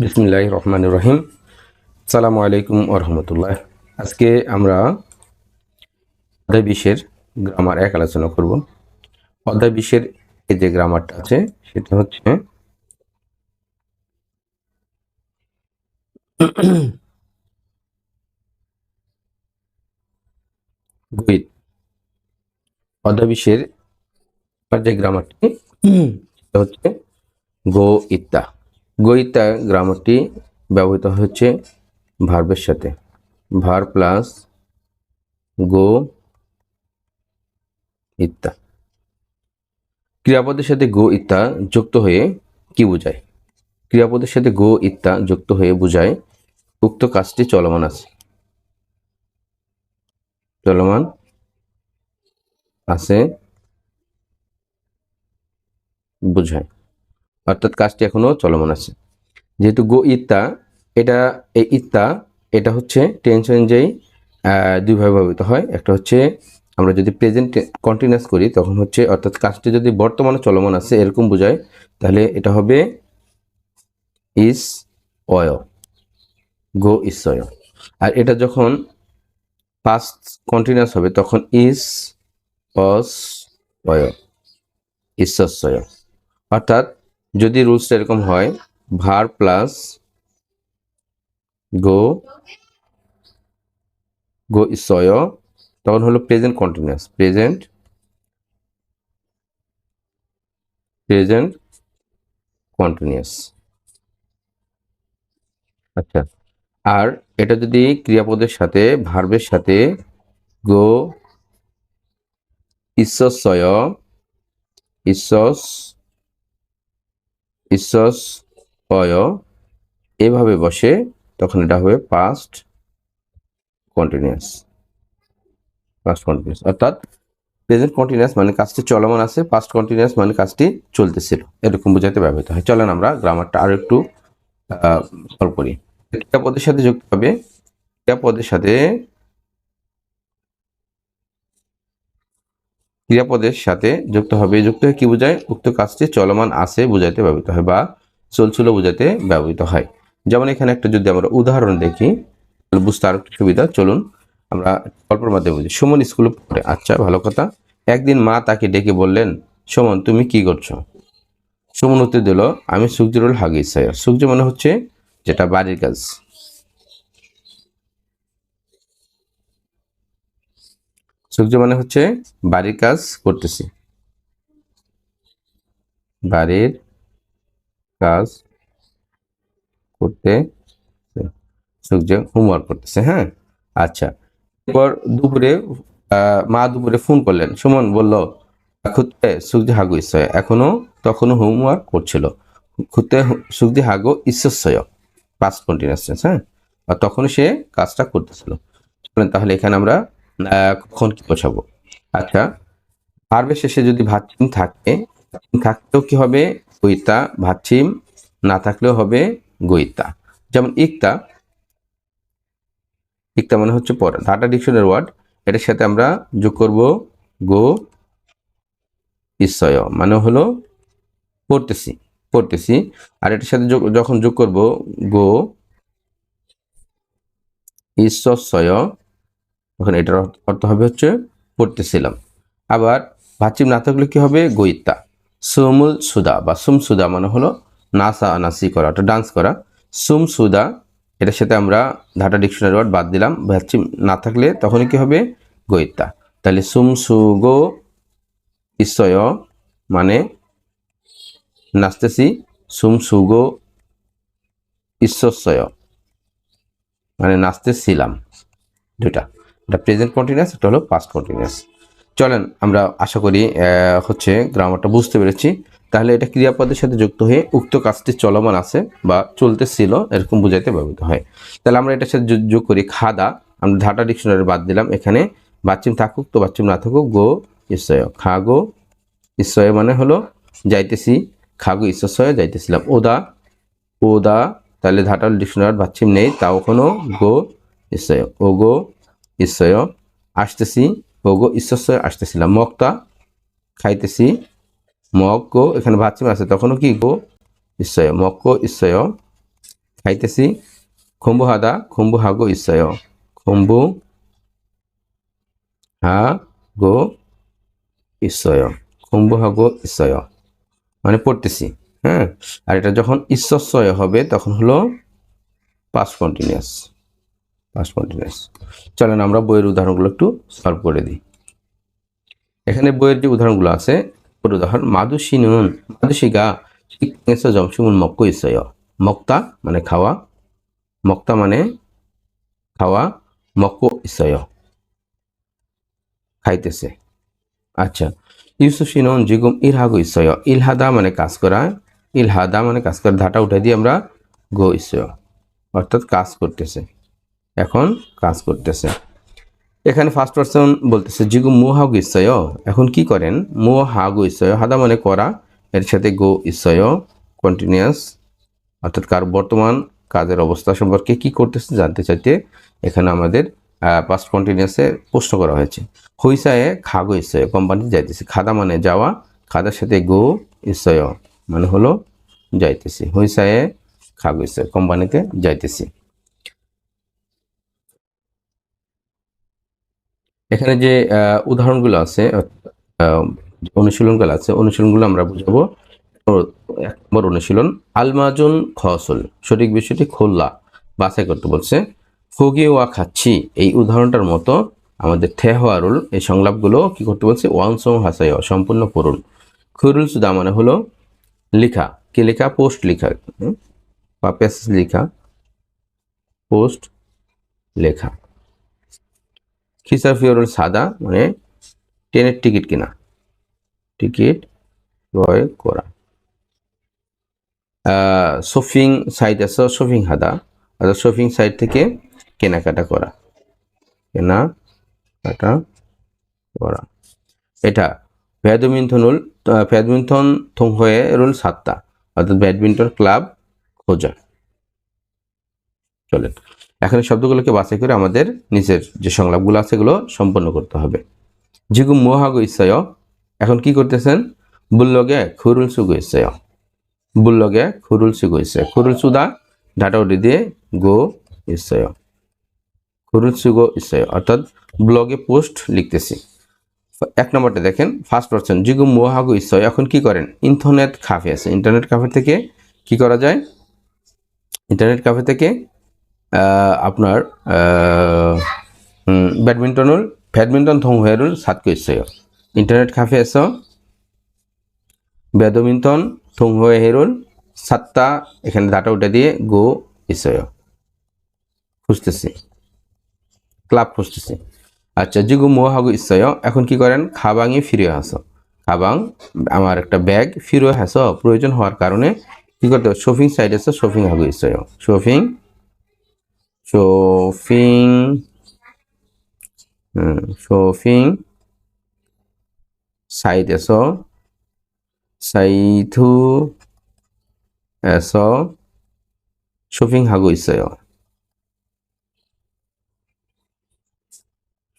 বিসমিল্লাহ রহমান রহিম সালামু আলাইকুম রহমতুল্লাহ আজকে আমরা অধ্যায় বিশের গ্রামার এক আলোচনা করব। অধ্যায় বিশের এই যে গ্রামারটা আছে, সেটা হচ্ছে অধ্যায়বিশের যে গ্রামারটি সেটা হচ্ছে গো ইত্তা গইতা গ্রামারটি ব্যবহৃত হচ্ছে ভার্বের সাথে। ভার প্লাস গো ইত্তা। ক্রিয়াপদের সাথে গো ইত্তা যুক্ত হয়ে কি বোঝায়? ক্রিয়াপদের সাথে গো ইত্তা যুক্ত হয়ে বোঝায় উক্ত কাজটি চলমান আছে। চলমান আছে, বোঝায়। অর্থাৎ কাজটি এখনও চলমান আছে। যেহেতু গো ইত্তা, এটা, এই ইত্তা, এটা হচ্ছে টেন্স অনুযায়ী দুইভাবে ব্যবহৃত হয়। একটা হচ্ছে আমরা যদি প্রেজেন্ট কন্টিনিউয়াস করি, তখন হচ্ছে অর্থাৎ কাজটি যদি বর্তমানে চলমান আছে, এরকম বোঝায়, তাহলে এটা হবে ইস অয় গো ইস অয় আর এটা যখন পাস্ট কন্টিনিউয়াস হবে, তখন ইস অস অয় ঈশ্বর অর্থাৎ যদি রুলসটা এরকম হয় ভার প্লাস গো গো ইসয় তখন হলো present continuous present present continuous আচ্ছা আর এটা যদি ক্রিয়াপদের সাথে ভার্বের সাথে গো ঈশ্বরসয় ঈশ্বস ঈশ্বস, অয়, এভাবে বসে, তখন এটা হবে পাস্ট কন্টিনিউয়াস পাস্ট কন্টিনিউয়াস অর্থাৎ প্রেজেন্ট কন্টিনিউয়াস মানে কাজটি চলমান আছে পাস্ট কন্টিনিউয়াস মানে কাজটি চলতেছিল, এরকম বোঝাতে ব্যবহৃত হয়। চলেন আমরা গ্রামারটা আরও একটু সলভ করি। ক্রিয়াপদের সাথে যুক্ত হবে ক্রিয়াপদের সাথে ক্রিয়াপদের সাথে যুক্ত হবে। যুক্ত হয়ে কি বোঝায়? উক্ত কাজটি চলমান আছে বোঝাতে ব্যবহৃত হয় বা চলছিল বোঝাতে ব্যবহৃত হয়। যেমন এখানে একটা যদি আমরা উদাহরণ দেখি বুঝতে আরও একটু সুবিধা। চলুন আমরা গল্পের মাধ্যমে বুঝি। সুমন স্কুলে পড়ে। আচ্ছা ভালো কথা। একদিন মা তাকে ডেকে বললেন, সুমন, তুমি কি করছ? সুমন উত্তর দিল, আমি সুখজিরুল হাগিস সুখজি মনে হচ্ছে যেটা বাড়ির কাজ। সূর্য মানে হচ্ছে বাড়ির কাজ করতেছি। বাড়ির কাজ করতে সূর্য হোমওয়ার্ক করতেছে হ্যাঁ? আচ্ছা এরপর দুপুরে মা দুপুরে ফোন করলেন। সুমন বলল খুঁজতে সুখদি হাগু ঈশ্বর এখনও তখনও হোমওয়ার্ক করছিল। খুঁজতে সুখদি হাগো ঈশ্বরসয় পাস্ট কন্টিনিউয়াস হ্যাঁ? আর তখন সে কাজটা করতেছিল। তাহলে এখানে আমরা কখন কি বোঝাবো আচ্ছা ভার্বের শেষে যদি ভাতচিম থাকে থাকতেও কি হবে? গইতা ভাতচিম, না থাকলেও হবে গইতা যেমন ইকতা ইকতা মানে হচ্ছে পর ঢাটা ডিকশনের ওয়ার্ড, এটার সাথে আমরা যোগ করব গো, ইসয় মানে হলো পড়তেছি পড়তেছি। আর এটার সাথে যখন যোগ করব গো ঈশ্বয় তখন এটার অর্থ হবে হচ্ছে পড়তেছিলাম। আবার ভাচিম না থাকলে কি হবে? গইতা সুমুল সুদা বা সুম সুদা মানে হলো নাসা, নাসি করা, অর্থাৎ ডান্স করা। সুম সুদা, এটার সাথে আমরা ধাটা ডিকশনারি ওয়ার্ড বাদ দিলাম। ভাচিম না থাকলে তখনই কি হবে? গইতা তাহলে সুম সুগো ইসয় মানে নাচতেছি, সুম সুগো ঈশ্বরসয় মানে নাচতেছিলাম। দুটা এটা প্রেজেন্ট কন্টিনিউয়াস একটা হলো পাস্ট কন্টিনিউয়াস চলেন, আমরা আশা করি হচ্ছে গ্রামারটা বুঝতে পেরেছি। তাহলে এটা ক্রিয়াপদের সাথে যুক্ত হয়ে উক্ত কাজটি চলমান আছে বা চলতেছিল, এরকম বুঝাইতে ব্যবহৃত হয়। তাহলে আমরা এটার সাথে যোগ করি খাদা। আমরা ধাটা ডিকশনারি বাদ দিলাম এখানে। বাচ্চিম থাকুক তো বাচ্চিম না থাকুক, গো ঈশ্বয়। খাগো ঈশ্বয় মানে হলো যাইতেছি। খাগো ঈশ্বর যাইতেছিলাম। ওদা ওদা, তাহলে ধাটাল ডিকশনারি বাচ্চিম নেই, তাও কোনো গো ঈশ্বয়। ও গো ঈশ্বয় আসতেছি ওগো ঈশ্বর আসতেছিলাম। মগটা খাইতেছি মগ গো এখানে ভাতচিম আছে, তখনও কি গো? ঈশ্বয় মগ গো ঈশ্বয় খাইতেছি, খুম্বু হাদা, খুম্বু হা গো ইসয় খুম্বু হা গো ইসয় খুম্বু হাগো ইসয় মানে পড়তেছি হ্যাঁ? আর এটা যখন ঈশ্বরসয় হবে, তখন হলো পাস্ট কন্টিনিউয়াস পাস্ট কন্টিনিউস চলেন আমরা বইয়ের উদাহরণগুলো একটু সলভ করে দিই। এখানে বইয়ের যে উদাহরণগুলো আছে উদাহরণ মাদুসী নুন মাদুসিকা জমসিমুন মক্ক ইসয়। মক্তা মানে খাওয়া, মক্তা মানে খাওয়া, মক্ক ইসয়। খাইতেছে। আচ্ছা ইউসুসিনন জিগুম ইলহাগো ইসয়। ইলহাদা মানে কাজ করা, ইলহাদা মানে কাজ করা। ধাটা উঠে দিয়ে আমরা গো ইসয়, অর্থাৎ কাজ করতেছে। এখন কাজ করতেছে। এখানে ফার্স্ট পার্সন বলতেছে, জিগু, মু হাগু ইসয়। এখন কি করেন? মু হাগু ইসয়। হাদা মানে করা। এর সাথে গো ইসয় কন্টিনিউয়াস অর্থাৎ কার বর্তমান কাজের অবস্থা সম্পর্কে কি করতেছে জানতে চাইতে এখানে আমাদের পাস্ট কন্টিনিউয়াসে প্রশ্ন করা হয়েছে। হইসায়ে খাগো ইসয় কোম্পানিতে যাইতেছে। খাদা মানে যাওয়া। খাদার সাথে গো ইসয় মানে হলো যাইতেছি। হইসায়ে খাগো ইসয় কোম্পানিতে যাইতেছি। এখানে যে উদাহরণগুলো আছে অনুশীলনগুলো আছে, অনুশীলনগুলো আমরা বুঝাবো। এক নম্বর অনুশীলন, আলমাজন খসল, সঠিক বিষয়টি খোল্লা বাছাই করতে বলছে। ফগি ওয়া খাচ্ছি, এই উদাহরণটার মতো আমাদের থেহওয়ারুল, এই সংলাপগুলো কি করতে বলছে? ওয়ানসম হাসাই সম্পূর্ণ পড়ুন। খুরুল সুদা মানে হলো লেখা। কি লেখা? পোস্ট লেখা। বা প্যাসেজ লেখা। পোস্ট লেখা। ফিওরুল সাদা মানে ট্রেনের টিকিট কিনা। টিকিট ক্রয় করা। শপিং সাইট আছে শপিং হাদা। অর্থাৎ শপিং সাইট থেকে কেনাকাটা করা। কেনাকাটা করা। এটা ব্যাডমিন্টনুল ব্যাডমিন্টন থং হয়ে রুল সাতটা। অর্থাৎ ব্যাডমিন্টন ক্লাব খোঁজা। চলেন। এখন এই শব্দগুলোকে বাছাই করে আমাদের নিচের যে সংলাপগুলো আছে এগুলো সম্পন্ন করতে হবে। জিগু মোহাগো ইসয় এখন কি করতেছেন? বুল্লগে খুরুল সুগো ইসয় বুল্লগে খুরুল সুগো ইসয় খুরুল সুদা ডাটা উঠে দিয়ে গো ইসয় খুরুল সুগো ইসয় অর্থাৎ ব্লগে পোস্ট লিখতেছি। এক নম্বরটা দেখেন, ফার্স্ট পার্সন জিগু মোহাগো ইসয় এখন কি করেন? ইন্টারনেট কাফে আছে। ইন্টারনেট কাফে থেকে কি করা যায়? ইন্টারনেট কাফে থেকে আপনার ব্যাডমিন্টনুল ব্যাডমিন্টন থং হয়েরুল সাতকো ইসয় ইন্টারনেট কাফে থং হয়ে হেরুল সাতটা, এখানে ডাটা উঠে দিয়ে গো ইসয় খুঁজতেছি। ক্লাব খুঁজতেছি। আচ্ছা জিগু মোহাগু ইসয় এখন কি করেন? খাবাংয়ে ফিরে আসো। খাবাং, আমার একটা ব্যাগ ফিরে আসো। প্রয়োজন হওয়ার কারণে কি করতে হবে? শপিং সাইড আছে শপিং হাগু ইসয় শপিং শপিং শপিং সাইট এস সাইথু এস শপিং হাগু ইসয়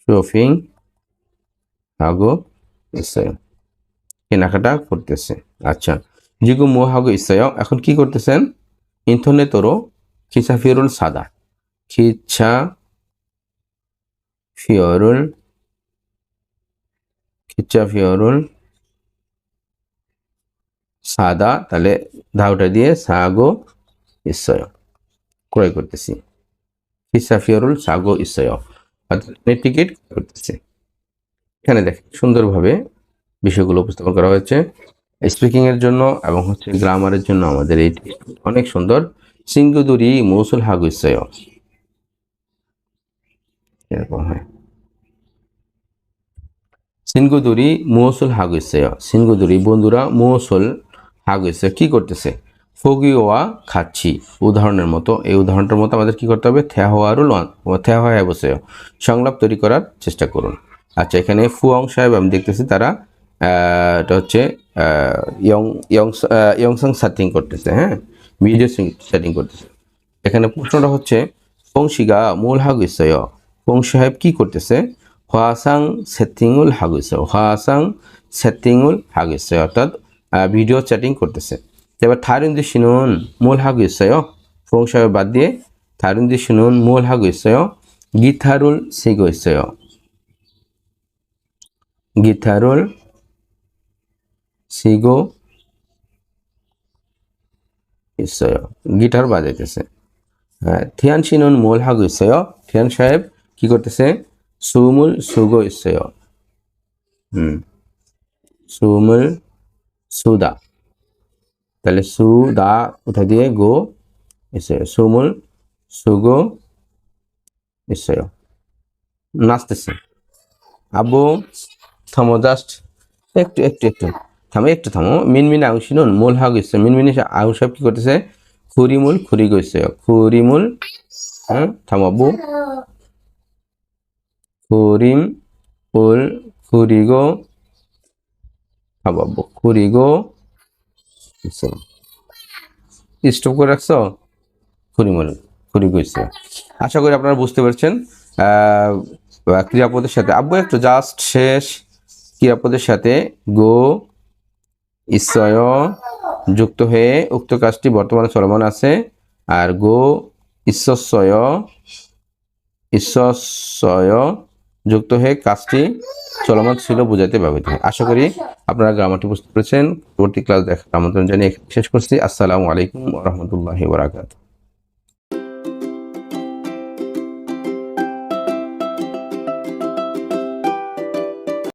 শপিং হাগু ইসয় কেনাকাটা করতেছে আচ্ছা জিগু মো হাগু ইসয় এখন কি করতেছেন ইন্টারনেটরও খিচা ফিরুল সাদা খিচা ফিওরুল খিচা ফিওরুল সাদা, তাহলে ধাউটা দিয়ে সাগো ইসয় ক্রয় করতেছি। খিচা ফিওরুল সাগো ইসয় অর্থাৎ টিকিট করতেছি। এখানে দেখেন সুন্দরভাবে বিষয়গুলো উপস্থাপন করা হয়েছে। স্পিকিং এর জন্য এবং হচ্ছে গ্রামারের জন্য আমাদের এই অনেক সুন্দর। সিঙ্গুদুরি, মৌসুল, হাগু ইসয় এরকম হয়। সিনগুদুরি মৌসুল হাগুইছে সিনগুদুরি বন্ধুরা মৌসুল হাগুইছে কি করতেছে? ফগিওয়া খাচ্ছি। উদাহরণের মতো, এই উদাহরণটার মতো আমাদের কি করতে হবে? থ্যাহোয়ারুল থ্যাহোয়া বসে সংলাপ তৈরি করার চেষ্টা করুন। আচ্ছা এখানে ফুয়ং সাহেব, আমি দেখতেছি তারা এটা হচ্ছে ইয়ং ইয়ং ইয়ংসাং সেটিং করতেছে হ্যাঁ? ভিডিও সেটিং করতেছে। এখানে প্রশ্নটা হচ্ছে, ফংশিগা মূল হাগুইসয় ফং সাহেব কি করতেছে হোয়াসাং সেটিংউল হাগুইছে হোয়াসাং সেটিংউল হাগুইছে অর্থাৎ ভিডিও চ্যাটিং করতেছে এবার থারিন্দু সিনুন মূল হাগুইসয় ফংশয় বাদ দিয়ে থারুন দিয়ে শুনুন মূল হাগ ইসয় গিথারুল সিগো ইসয় গিথারুল সিগো ইসয় গিটার বাজাইতেছে হ্যাঁ থিয়ান শিনুন মূল হাগ ইসয় থিয়ান সাহেব কি করতেছে? সুমুল সুগো ইসয় হুম। সুমুল সুদা। তাহলে সুদা উঠা দিয়ে গো ইসয় সুমুল সুগো ইসয় নাচতেছে। আবু থামো জাস্ট একটু একটু একটু থামো একটু থামো। মিনমিন আউশ শুনুন মূল হাগ ইসয় মিনমিন আউ সাহেব কি করতেছে? খুরিমুল খুরি গইছে খুরিমুল হ্যাঁ থামো আবু। খুরিম উল খুরিগো আবাবু খুরিগো স্টপ করে রাখছো? খুরিমুল খুরি গইছে আশা করি আপনারা বুঝতে পারছেন। ক্রিয়াপদের সাথে আব্বু, একটু জাস্ট শেষ। ক্রিয়াপদের সাথে গো, ইসয়, যুক্ত হয়ে উক্ত কাজটি বর্তমানে চলমান আছে। আর গো ঈশ্বস্বয় ঈশ্বস্বয় যুক্ত হয়ে কাজটি চলমান ছিল বোঝাতে ব্যবহৃত হয়। আশা করি আপনারা গ্রামারটি বুঝতে পেরেছেন। পরবর্তী ক্লাস দেখার আমন্ত্রণ জানিয়ে শেষ করছি। আসসালামু আলাইকুম রহমতুল্লাহ বারাকাতুহু।